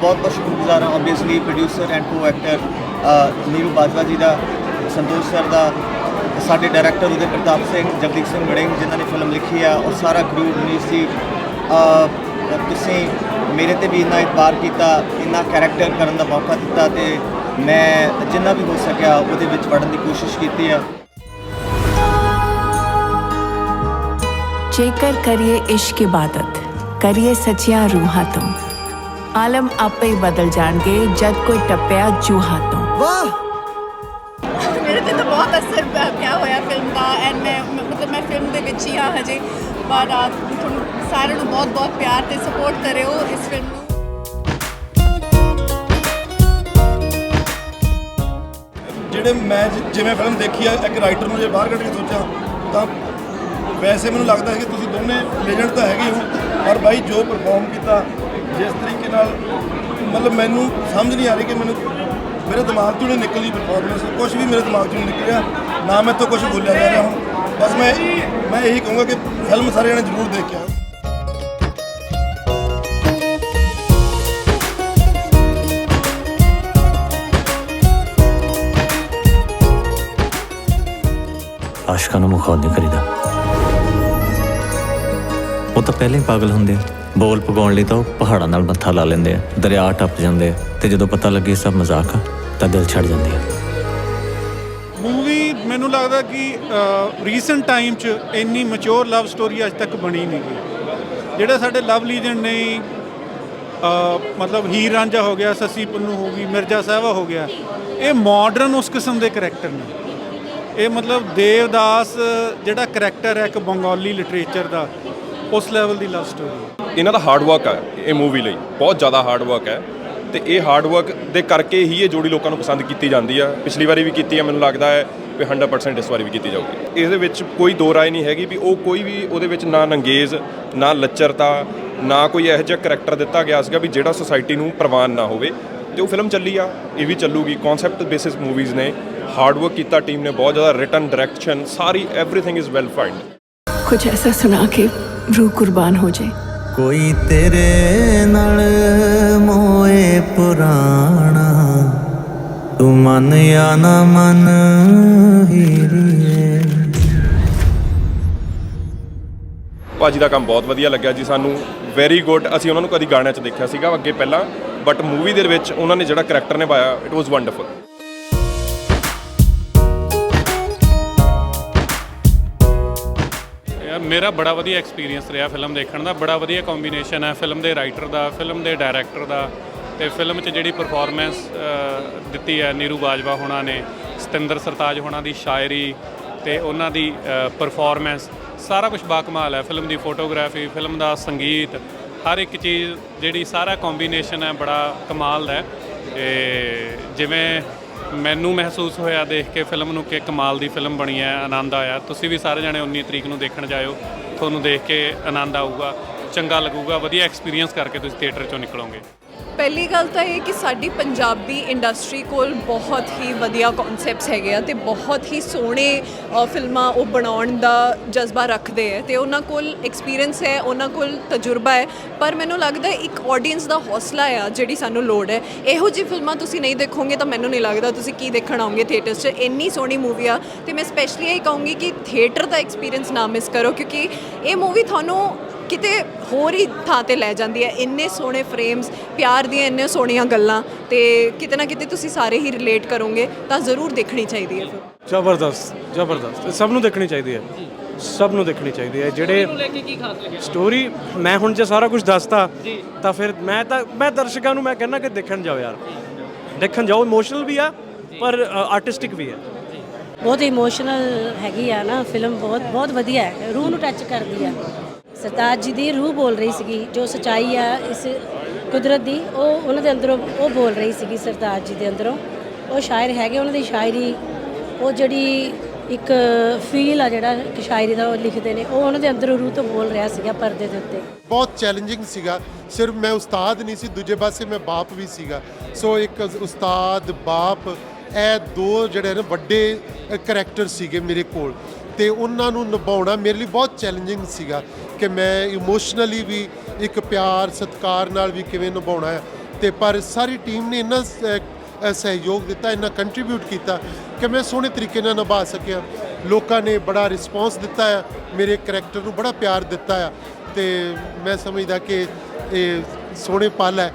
ਬਹੁਤ ਬਹੁਤ ਸ਼ੁਕਰਗੁਜ਼ਾਰ ਹਾਂ obviously producer and co actor Neeru Bajwa ji the, Santosh sir ਦਾ, ਸਾਡੇ ਡਾਇਰੈਕਟਰ ਉਦੇ ਪ੍ਰਤਾਪ ਸਿੰਘ, ਜਗਦੀਪ ਸਿੰਘ ਵੜਿੰਗ ਜਿਨ੍ਹਾਂ ਨੇ ਫਿਲਮ ਲਿਖੀ ਆ, ਔਰ ਸਾਰਾ ਕਰੂ ਮਨੀਸ਼ ਜੀ ਤੁਸੀਂ ਮੇਰੇ ਤੇ ਵੀ ਇੰਨਾ ਇਤਬਾਰ ਕੀਤਾ, ਇੰਨਾ ਕੈਰੈਕਟਰ ਕਰਨ ਦਾ ਮੌਕਾ ਦਿੱਤਾ ਤੇ ਮੈਂ ਜਿੰਨਾ ਵੀ ਹੋ ਸਕਿਆ ਉਹਦੇ ਵਿੱਚ ਵੜਨ ਦੀ ਕੋਸ਼ਿਸ਼ ਕੀਤੀ ਆ। ਜੇਕਰ ਕਰੀਏ ਇਸ਼ਕ ਇਬਾਦਤ, ਕਰੀਏ ਸੱਚੀਆਂ ਰੂਹਾਂ ਤੋਂ। ਆਲਮ ਆਪੇ ਹੀ ਬਦਲ ਜਾਣਗੇ ਜਦ ਕੋਈ ਟੱਪਿਆ ਜੂਹਾਂ ਤੋਂ ਮੇਰੇ ਤੇ ਤਾਂ ਬਹੁਤ ਅਸਰ ਪ- ਪਿਆ ਹੋਇਆ ਫਿਲਮ ਦਾ ਐਂਡ ਮੈਂ ਮ- ਮਤਲਬ ਮੈਂ ਫਿਲਮ ਦੇ ਵਿੱਚ ਹੀ ਹਾਂ ਹਜੇ। ਪਰ ਆ, ਤੁਹਾਨੂੰ ਸਾਰਿਆਂ ਨੂੰ ਬਹੁਤ ਬਹੁਤ ਪਿਆਰ ਤੇ ਸਪੋਰਟ ਕਰਿਓ ਇਸ ਫਿਲਮ ਨੂੰ। ਜਿਹੜੇ ਮੈਂ ਜ- ਜਿਵੇਂ ਫਿਲਮ ਦੇਖੀ ਆ ਇੱਕ ਰਾਈਟਰ ਨੂੰ ਜੇ ਬਾਹਰ ਕੱਢ ਕੇ ਸੋਚਾਂ ਤਾਂ ਵੈਸੇ ਮੈਨੂੰ ਲੱਗਦਾ ਹੈ ਕਿ ਤੁਸੀਂ ਦੋਨੇ ਲੈਜੈਂਡ ਤਾਂ ਹੈਗੇ ਹੋ ਪਰ ਬਾਈ ਜੋ ਪਰਫਾਰਮ ਕੀਤਾ ਜਿਸ ਤਰੀਕੇ ਨਾਲ ਮਤਲਬ ਮੈਨੂੰ ਸਮਝ ਨਹੀਂ ਆ ਰਹੀ ਕਿ ਮੈਨੂੰ ਮੇਰੇ ਦਿਮਾਗ ਚੋਂ ਨਹੀਂ ਨਿਕਲੀ ਪਰਫਾਰਮੈਂਸ ਕੁਝ ਵੀ ਮੇਰੇ ਦਿਮਾਗ ਚੋਂ ਨਹੀਂ ਨਿਕਲਿਆ, ਨਾ ਮੈਂ ਤੋਂ ਕੁਝ ਬੋਲਿਆ ਜਾ ਰਿਹਾ ਹਾਂ ਬਸ ਮੈਂ ਮੈਂ ਇਹੀ ਕਹੂੰਗਾ ਕਿ ਫਿਲਮ ਸਾਰੇ ਜਣੇ ਜ਼ਰੂਰ ਦੇਖ ਕੇ ਆਓ ਆਸ਼ਕਾਂ ਨੂੰ ਮੁਖੌਲ ਨਹੀਂ ਕਰੀਦਾ। ਉਹ ਤਾਂ ਪਹਿਲਾਂ ਹੀ ਪਾਗਲ ਹੁੰਦੇ ਆ। ਬੋਲ ਪਗਾਉਣ ਲਈ ਤਾਂ ਉਹ ਪਹਾੜਾਂ ਨਾਲ ਮੱਥਾ ਲਾ ਲੈਂਦੇ ਆ, ਦਰਿਆ ਟੱਪ ਜਾਂਦੇ ਆ ਤੇ ਜਦੋਂ ਪਤਾ ਲੱਗੇ ਸਭ ਮਜ਼ਾਕ ਆ, ਤਾਂ ਦਿਲ ਛੱਡ ਜਾਂਦੇ ਆ। ਮੂਵੀ ਮੈਨੂੰ ਲੱਗਦਾ ਕਿ ਰੀਸੈਂਟ ਟਾਈਮ 'ਚ ਇੰਨੀ ਮੈਚੁਰ ਲਵ ਸਟੋਰੀ ਅੱਜ ਤੱਕ ਬਣੀ ਨਹੀਂ ਗਈ। ਜਿਹੜੇ ਸਾਡੇ ਲਵ ਲੀਜੈਂਡ ਨੇ ਮਤਲਬ ਹੀਰ ਰਾਂਝਾ ਹੋ ਗਿਆ, ਸੱਸੀ ਪੰਨੂ ਹੋ ਗਈ, ਮਿਰਜ਼ਾ ਸਾਹਿਬਾ ਹੋ ਗਿਆ, ਇਹ ਮਾਡਰਨ ਉਸ ਕਿਸਮ ਦੇ ਕਰੈਕਟਰ ਨੇ। ਇਹ ਮਤਲਬ ਦੇਵਦਾਸ ਜਿਹੜਾ ਕਰੈਕਟਰ ਹੈ ਇੱਕ ਬੰਗਾਲੀ ਲਿਟਰੇਚਰ ਦਾ ਉਸ ਲੈਵਲ ਦੀ ਲਵ ਸਟੋਰੀ ਇਹਨਾਂ ਦਾ ਹਾਰਡ ਵਰਕ ਹੈ ਇਹ ਮੂਵੀ ਲਈ ਬਹੁਤ ਜ਼ਿਆਦਾ ਹਾਰਡ ਵਰਕ ਹੈ ਤੇ ਇਹ ਹਾਰਡ ਵਰਕ ਦੇ ਕਰਕੇ ਹੀ ਇਹ ਜੋੜੀ ਲੋਕਾਂ ਨੂੰ ਪਸੰਦ ਕੀਤੀ ਜਾਂਦੀ ਆ ਪਿਛਲੀ ਵਾਰੀ ਵੀ ਕੀਤੀ ਆ ਮੈਨੂੰ ਲੱਗਦਾ ਹੈ ਵੀ 100% ਇਸ ਵਾਰੀ ਵੀ ਕੀਤੀ ਜਾਊਗੀ ਇਹਦੇ ਵਿੱਚ ਕੋਈ ਦੋ ਰਾਏ ਨਹੀਂ ਹੈਗੀ ਵੀ ਉਹ ਕੋਈ ਵੀ ਉਹਦੇ ਵਿੱਚ ਨਾ ਨੰਗੇਜ਼ ਨਾ ਲੱਚਰਤਾ ਨਾ ਕੋਈ ਇਹੋ ਜਿਹਾ ਕਰੈਕਟਰ ਦਿੱਤਾ ਗਿਆ ਸੀਗਾ ਵੀ ਜਿਹੜਾ ਸੋਸਾਇਟੀ ਨੂੰ ਪ੍ਰਵਾਨ ਨਾ ਹੋਵੇ ਤੇ ਉਹ ਫਿਲਮ ਚੱਲੀ ਆ ਇਹ ਵੀ ਚੱਲੂਗੀ ਕਨਸੈਪਟ ਬੇਸਿਸ ਮੂਵੀਜ਼ ਨੇ ਹਾਰਡ ਵਰਕ ਕੀਤਾ ਟੀਮ ਨੇ ਬਹੁਤ ਜ਼ਿਆਦਾ ਰਿਟਨ ਡਾਇਰੈਕਸ਼ਨ ਸਾਰੀ एवरीथिंग ਇਜ਼ ਵੈਲ ਫਾਈਂਡ ਕੁਝ ਐਸਾ ਸੁਣਾ ਕੇ ਰੂਹ ਕੁਰਬਾਨ ਹੋ ਜਾਏ। ਕੋਈ ਤੇਰੇ ਨਾਲ ਮੋਏ ਪੁਰਾਣਾ ਤੂੰ ਮਨ ਜਾਂ ਨਾ ਮਨ ਹੀਰੀਏ ਭਾਜੀ ਦਾ ਕੰਮ ਬਹੁਤ ਵਧੀਆ ਲੱਗਿਆ ਜੀ ਸਾਨੂੰ। ਵੈਰੀ ਗੁੱਡ ਅਸੀਂ ਉਹਨਾਂ ਨੂੰ ਕਦੀ ਗਾਣਿਆਂ 'ਚ ਦੇਖਿਆ ਸੀਗਾ ਅੱਗੇ ਪਹਿਲਾਂ ਬਟ ਮੂਵੀ ਦੇ ਵਿੱਚ ਉਹਨਾਂ ਨੇ ਜਿਹੜਾ ਕਰੈਕਟਰ ਨਿਭਾਇਆ ਇਟ ਵਾਸ ਵੰਡਰਫੁਲ ਯਾਰ ਮੇਰਾ ਬੜਾ ਵਧੀਆ ਐਕਸਪੀਰੀਅੰਸ ਰਿਹਾ ਫਿਲਮ ਦੇਖਣ ਦਾ। ਬੜਾ ਵਧੀਆ ਕੰਬੀਨੇਸ਼ਨ ਹੈ ਫਿਲਮ ਦੇ ਰਾਈਟਰ ਦਾ ਫਿਲਮ ਦੇ ਡਾਇਰੈਕਟਰ ਦਾ। ਤੇ ਫਿਲਮ 'ਚ ਜਿਹੜੀ ਪਰਫਾਰਮੈਂਸ ਦਿੱਤੀ ਹੈ ਨੀਰੂ ਬਾਜਵਾ ਹੋਣਾ ਨੇ, ਸਤਿੰਦਰ ਸਰਤਾਜ ਹੋਣਾ ਦੀ ਸ਼ਾਇਰੀ ਤੇ ਉਹਨਾਂ ਦੀ ਪਰਫਾਰਮੈਂਸ ਸਾਰਾ ਕੁਝ ਬਾਕਮਾਲ ਹੈ। ਫਿਲਮ ਦੀ ਫੋਟੋਗ੍ਰਾਫੀ ਫਿਲਮ ਦਾ ਸੰਗੀਤ, ਹਰ ਇੱਕ ਚੀਜ਼ ਜਿਹੜੀ ਸਾਰਾ ਕੰਬੀਨੇਸ਼ਨ ਹੈ ਬੜਾ ਕਮਾਲ ਦਾ ਹੈ। ਤੇ ਜਿਵੇਂ ਮੈਨੂੰ ਮਹਿਸੂਸ ਹੋਇਆ ਦੇਖ ਕੇ ਫਿਲਮ ਨੂੰ ਕਿ ਕਮਾਲ ਦੀ ਫਿਲਮ ਬਣੀ ਹੈ, ਆਨੰਦ ਆਇਆ। ਤੁਸੀਂ ਵੀ ਸਾਰੇ ਜਣੇ 19 ਤਰੀਕ ਨੂੰ ਦੇਖਣ ਜਾਇਓ। ਤੁਹਾਨੂੰ ਦੇਖ ਕੇ ਆਨੰਦ ਆਊਗਾ, ਚੰਗਾ ਲੱਗੂਗਾ, ਵਧੀਆ ਐਕਸਪੀਰੀਅੰਸ ਕਰਕੇ ਤੁਸੀਂ ਥੀਏਟਰ ਚੋਂ ਨਿਕਲੋਗੇ। ਪਹਿਲੀ ਗੱਲ ਤਾਂ ਇਹ ਕਿ ਸਾਡੀ ਪੰਜਾਬੀ ਇੰਡਸਟਰੀ ਕੋਲ ਬਹੁਤ ਹੀ ਵਧੀਆ ਕਨਸੈਪਟਸ ਹੈਗੇ ਆ ਤੇ ਬਹੁਤ ਹੀ ਸੋਹਣੇ ਫਿਲਮਾਂ ਉਹ ਬਣਾਉਣ ਦਾ ਜਜ਼ਬਾ ਰੱਖਦੇ ਆ ਤੇ ਉਹਨਾਂ ਕੋਲ ਐਕਸਪੀਰੀਅੰਸ ਹੈ, ਉਹਨਾਂ ਕੋਲ ਤਜਰਬਾ ਹੈ। ਪਰ ਮੈਨੂੰ ਲੱਗਦਾ ਇੱਕ ਆਡੀਅנס ਦਾ ਹੌਸਲਾ ਆ ਜਿਹੜੀ ਸਾਨੂੰ ਲੋੜ ਹੈ। ਇਹੋ ਜਿਹੀ ਫਿਲਮਾਂ ਤੁਸੀਂ ਨਹੀਂ ਦੇਖੋਗੇ ਤਾਂ ਮੈਨੂੰ ਨਹੀਂ ਲੱਗਦਾ ਤੁਸੀਂ ਕੀ ਦੇਖਣ ਆਉਂਗੇ ਥੀਏਟਰ 'ਚ। ਇੰਨੀ ਸੋਹਣੀ ਮੂਵੀ ਆ ਤੇ ਮੈਂ ਸਪੈਸ਼ਲੀ ਇਹ ਕਹੂੰਗੀ ਕਿ ਥੀਏਟਰ ਦਾ ਐਕਸਪੀਰੀਅੰਸ ਨਾ ਮਿਸ ਕਰੋ ਕਿਉਂਕਿ ਇਹ ਮੂਵੀ ਤੁਹਾਨੂੰ ਕਿਤੇ ਹੋਰ ਹੀ ਥਾਂ ਤੇ ਲੈ ਜਾਂਦੀ ਹੈ। ਇੰਨੇ ਸੋਹਣੇ ਫਰੇਮਸ ਪਿਆਰ ਦੀਆਂ ਇੰਨੇ ਸੋਹਣੀਆਂ ਗੱਲਾਂ ਤੇ ਕਿਤੇ ਨਾ ਕਿਤੇ ਤੁਸੀਂ ਸਾਰੇ ਹੀ ਰਿਲੇਟ ਕਰੋਗੇ ਤਾਂ ਜ਼ਰੂਰ ਦੇਖਣੀ ਚਾਹੀਦੀ ਹੈ ਫਿਰ ਜ਼ਬਰਦਸਤ ਜ਼ਬਰਦਸਤ। ਇਹ ਸਭ ਨੂੰ ਦੇਖਣੀ ਚਾਹੀਦੀ ਹੈ। ਸਭ ਨੂੰ ਦੇਖਣੀ ਚਾਹੀਦੀ ਹੈ। ਜਿਹੜੇ ਸਟੋਰੀ ਮੈਂ ਹੁਣ ਜੇ ਸਾਰਾ ਕੁਝ ਦੱਸਤਾ ਤਾਂ ਫਿਰ ਮੈਂ ਤਾਂ ਮੈਂ ਦਰਸ਼ਕਾਂ ਨੂੰ ਮੈਂ ਕਹਿੰਦਾ ਕਿ ਦੇਖਣ ਜਾਓ ਯਾਰ। ਦੇਖਣ ਜਾਓ ਇਮੋਸ਼ਨਲ ਵੀ ਆ ਪਰ ਆਰਟਿਸਟਿਕ ਵੀ ਹੈ ਬਹੁਤ ਇਮੋਸ਼ਨਲ ਹੈਗੀ ਆ ਨਾ ਫਿਲਮ ਬਹੁਤ ਬਹੁਤ ਵਧੀਆ ਹੈ। ਰੂਹ ਨੂੰ ਟੱਚ ਕਰਦੀ ਆ। ਸਰਤਾਜ ਜੀ ਦੀ ਰੂਹ ਬੋਲ ਰਹੀ ਸੀਗੀ, ਜੋ ਸਚਾਈ ਆ ਇਸ ਕੁਦਰਤ ਦੀ, ਉਹ ਉਹਨਾਂ ਦੇ ਅੰਦਰੋਂ ਉਹ ਬੋਲ ਰਹੀ ਸੀਗੀ ਸਰਤਾਜ ਜੀ ਦੇ ਅੰਦਰੋਂ। ਉਹ ਸ਼ਾਇਰ ਹੈਗੇ, ਉਹਨਾਂ ਦੀ ਸ਼ਾਇਰੀ, ਉਹ ਜਿਹੜੀ ਇੱਕ ਫੀਲ ਆ ਜਿਹੜਾ ਇੱਕ ਸ਼ਾਇਰੀ ਦਾ ਉਹ ਲਿਖਦੇ ਨੇ, ਉਹ ਉਹਨਾਂ ਦੇ ਅੰਦਰੋਂ ਰੂਹ ਤੋਂ ਬੋਲ ਰਿਹਾ ਸੀਗਾ ਪਰਦੇ ਦੇ ਉੱਤੇ। ਬਹੁਤ ਚੈਲੰਜਿੰਗ ਸੀਗਾ। ਸਿਰਫ ਮੈਂ ਉਸਤਾਦ ਨਹੀਂ ਸੀ, ਦੂਜੇ ਪਾਸੇ ਮੈਂ ਬਾਪ ਵੀ ਸੀਗਾ। ਸੋ ਇੱਕ ਉਸਤਾਦ, ਬਾਪ, ਇਹ ਦੋ ਜਿਹੜੇ ਨੇ ਵੱਡੇ ਕਰੈਕਟਰ ਸੀਗੇ ਮੇਰੇ ਕੋਲ। ਤੇ ਉਹਨਾਂ ਨੂੰ ਨਿਭਾਉਣਾ ਮੇਰੇ ਲਈ ਬਹੁਤ ਚੈਲੰਜਿੰਗ ਸੀਗਾ ਕਿ ਮੈਂ ਇਮੋਸ਼ਨਲੀ ਵੀ ਇੱਕ ਪਿਆਰ, ਸਤਿਕਾਰ ਨਾਲ ਵੀ ਕਿਵੇਂ ਨਿਭਾਉਣਾ ਹੈ। ਤੇ ਪਰ ਸਾਰੀ ਟੀਮ ਨੇ ਇੰਨਾ ਸਹਿਯੋਗ ਦਿੱਤਾ, ਇੰਨਾ ਕੰਟਰੀਬਿਊਟ ਕੀਤਾ ਕਿ ਮੈਂ ਸੋਹਣੇ ਤਰੀਕੇ ਨਾਲ ਨਿਭਾ ਸਕਿਆ। ਲੋਕਾਂ ਨੇ ਬੜਾ ਰਿਸਪੌਂਸ ਦਿੱਤਾ ਹੈ ਮੇਰੇ ਕਰੈਕਟਰ ਨੂੰ ਬੜਾ ਪਿਆਰ ਦਿੱਤਾ ਹੈ ਤੇ ਮੈਂ ਸਮਝਦਾ ਕਿ ਇਹ ਸੋਹਣੇ ਪਲ ਹੈ।